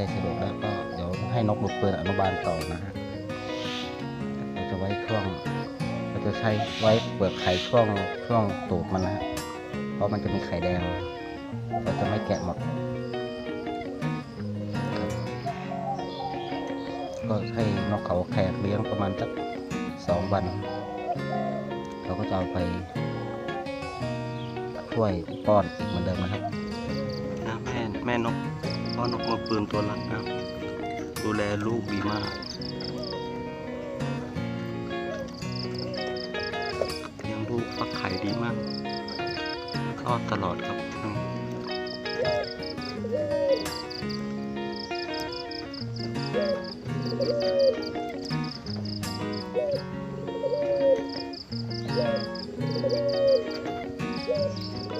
ใจสะดวกแล้วก็เดี๋ยวให้นกลูกปืนอนุบาลต่อนะฮะเราจะไว้ช่วงเราจะใช้ไว้เปลือกไข่ช่วงช่วงตูดมันนะฮะเพราะมันจะมีไข่แดง เราจะไม่แกะหมดก็ให้นกเขาแขกเลี้ยงประมาณสักสองวัน เราก็จะเอาไปช่วยป้อนอีกเหมือนเดิมนะครับนะแม่แม่นก พ่อนกมือปืนตัวรักนะครับดูแลลูกดีมากเลี้ยงลูกฟักไข่ดีมากคลอดตลอดครับอืม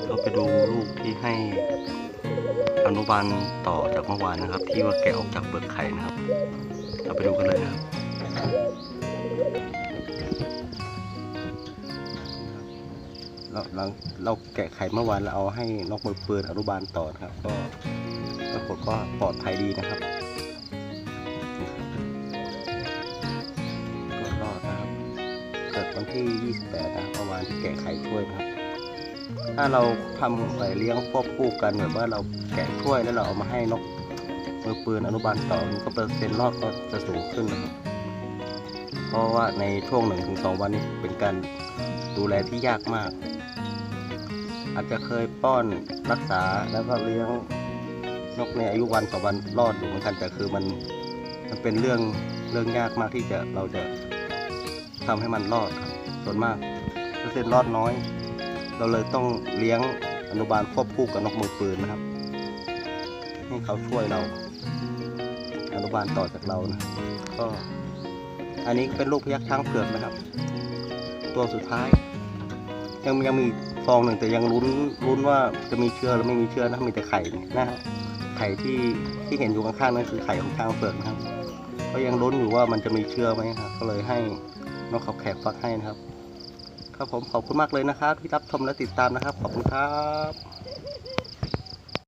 เราไปดูลูกที่ให้ อนุบาลต่อจากเมื่อวานนะครับ ที่ว่าแกะออกจากเปลือกไข่นะครับ เราไปดูกันเลยนะครับเราเราเราแกะไข่เมื่อวานเราเอาให้นกมือปืนอนุบาลต่อนะครับ ก็ปรากฏก็ปลอดภัยดีนะครับก็รอดนะครับ เกิดวันที่ 28นะเมื่อวานที่แกะไข่ช่วยนะครับ ถ้าเราทำไปเลี้ยงควบคู่กันแบบว่าเราแกะถ้วยแล้วเราเอามาให้นกมือปืนอนุบาลต่อมันก็เปอร์เซ็นต์รอดก็จะสูงขึ้นนะครับเพราะว่าในช่วงหนึ่งถึงสองวันนี้เป็นการดูแลที่ยากมาก อาจจะเคยป้อนรักษาแล้วก็เลี้ยงนกในอายุวันต่อวันรอดอยู่เหมือนกันแต่คือมันมันเป็นเรื่องเรื่องยากมากที่จะเราจะทำให้มันรอดครับส่วนมากเปอร์เซ็นต์รอดน้อย เราเลยต้องเลี้ยงอนุบาลควบคู่กับนกมือปืนนะครับให้เขาช่วยเรา อนุบาลต่อจากเรานะก็อันนี้เป็นลูกพยักช้างเผือกนะครับ ตัวสุดท้าย ยังยังมีฟองหนึ่งแต่ยังลุ้นลุ้นว่าจะมีเชื้อหรือไม่มีเชื้อนะมีแต่ไข่นะฮะไข่ที่ที่เห็นอยู่ข้างๆนั่นคือไข่ของช้างเผือกนะครับ ก็ยังลุ้นอยู่ว่ามันจะมีเชื้อไหมครับก็เลยให้นกเขาแขกฟักให้นะครับ ครับผมขอบคุณมากเลยนะครับที่รับชมและติดตามนะครับ ขอบคุณครับ